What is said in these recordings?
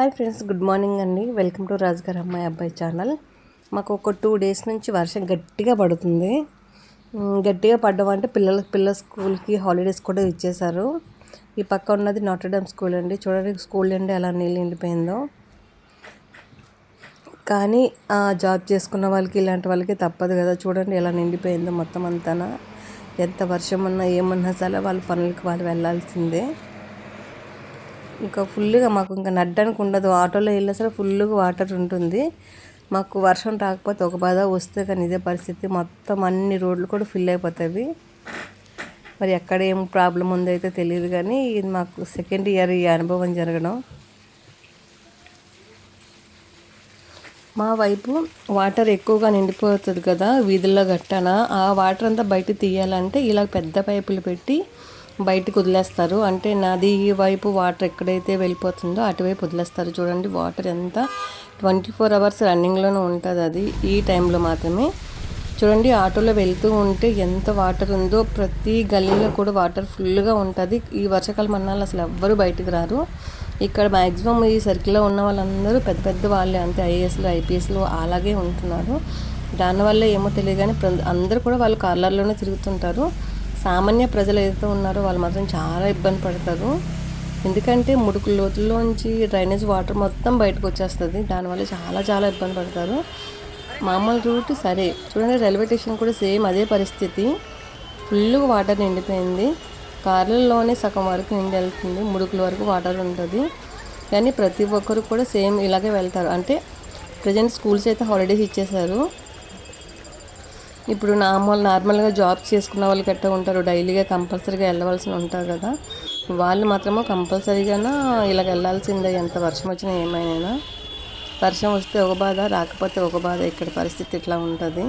Hi friends good morning అండి. Welcome to రాజుగారు అమ్మాయి అబ్బాయి ఛానల్. మాకు ఒక టూ డేస్ నుంచి వర్షం గట్టిగా పడుతుంది. గట్టిగా పడ్డం అంటే పిల్లల పిల్లల స్కూల్కి హాలిడేస్ కూడా ఇచ్చేశారు. ఈ పక్క ఉన్నది నాటర్డమ్ స్కూల్ అండి. చూడండి స్కూల్ అండి ఎలా నీళ్ళు నిండిపోయిందో. కానీ ఆ జాబ్ చేసుకున్న వాళ్ళకి ఇలాంటి వాళ్ళకి తప్పదు కదా. చూడండి ఎలా నిండిపోయిందో మొత్తం అంతా ఎంత వర్షం ఉన్నా ఏమన్నా సరే వాళ్ళ పనులకి వాళ్ళు వెళ్ళాల్సిందే. ఇంకా ఫుల్గా మాకు ఇంకా నడ్డానికి ఉండదు. ఆటోలో వెళ్ళినా సరే ఫుల్గా వాటర్ ఉంటుంది. మాకు వర్షం రాకపోతే ఒక బాధ వస్తే కానీ ఇదే పరిస్థితి. మొత్తం అన్ని రోడ్లు కూడా ఫిల్ అయిపోతాయి. మరి ఎక్కడ ఏం ప్రాబ్లం ఉందో అయితే తెలియదు కానీ ఇది మాకు సెకండ్ ఇయర్ ఈ అనుభవం జరగడం. మా వైపు వాటర్ ఎక్కువగా నిండిపోతుంది కదా వీధుల్లో గట్టన. ఆ వాటర్ అంతా బయట తీయాలంటే ఇలా పెద్ద పైపులు పెట్టి బయటకు వదిలేస్తారు. అంటే నది వైపు వాటర్ ఎక్కడైతే వెళ్ళిపోతుందో అటువైపు వదిలేస్తారు. చూడండి వాటర్ ఎంత ట్వంటీ ఫోర్ అవర్స్ రన్నింగ్లోనే ఉంటుంది అది. ఈ టైంలో మాత్రమే. చూడండి ఆటోలో వెళ్తూ ఉంటే ఎంత వాటర్ ఉందో ప్రతి గల్లీలో కూడా వాటర్ ఫుల్గా ఉంటుంది. ఈ వర్షాకాలం అన్నాళ్ళు అసలు ఎవ్వరు బయటకు రారు. ఇక్కడ మ్యాక్సిమం ఈ సర్కిల్లో ఉన్న వాళ్ళందరూ పెద్ద పెద్ద వాళ్ళే. అంతే ఐఏఎస్లు ఐపీఎస్లు అలాగే ఉంటున్నారు. దానివల్ల ఏమో తెలియదు కానీ ప్ర- అందరూ కూడా వాళ్ళు కార్లర్లోనే తిరుగుతుంటారు. సామాన్య ప్రజలు ఏదైతే ఉన్నారో వాళ్ళు మాత్రం చాలా ఇబ్బంది పడతారు. ఎందుకంటే ముడుకు లోతుల్లోంచి డ్రైనేజ్ వాటర్ మొత్తం బయటకు వచ్చేస్తుంది. దానివల్ల చాలా చాలా ఇబ్బంది పడతారు. మామూలు రూట్ సరే. చూడండి రైల్వే స్టేషన్ కూడా సేమ్ అదే పరిస్థితి. ఫుల్ వాటర్ నిండిపోయింది. కార్లలోనే సగం వరకు నిండి వెళ్తుంది. ముడుకుల వరకు వాటర్ ఉంటుంది. కానీ ప్రతి ఒక్కరు కూడా సేమ్ ఇలాగే వెళ్తారు. అంటే ప్రజెంట్ స్కూల్స్ అయితే హాలిడేస్ ఇచ్చేశారు. ఇప్పుడు నార్మల్ నార్మల్గా జాబ్ చేసుకున్న వాళ్ళు గట్టా ఉంటారు. డైలీగా కంపల్సరీగా వెళ్ళవలసి ఉంటారు కదా. వాళ్ళు మాత్రము కంపల్సరీగా ఇలాగ వెళ్ళాల్సిందే? ఎంత వర్షం వచ్చినా ఏమైనా? వర్షం వస్తే ఒక బాధ రాకపోతే ఒక బాధ. ఇక్కడ పరిస్థితి ఇట్లా ఉంటుంది.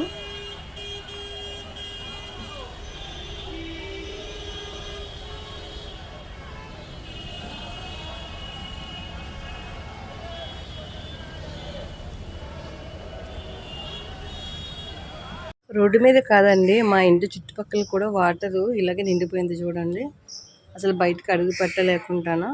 రోడ్డు మీద కాదండి మా ఇంటి చుట్టుపక్కల కూడా వాటరు ఇలాగే నిండిపోయింది చూడండి. అసలు బయటకు అడుగు పెట్టలేకుండానా.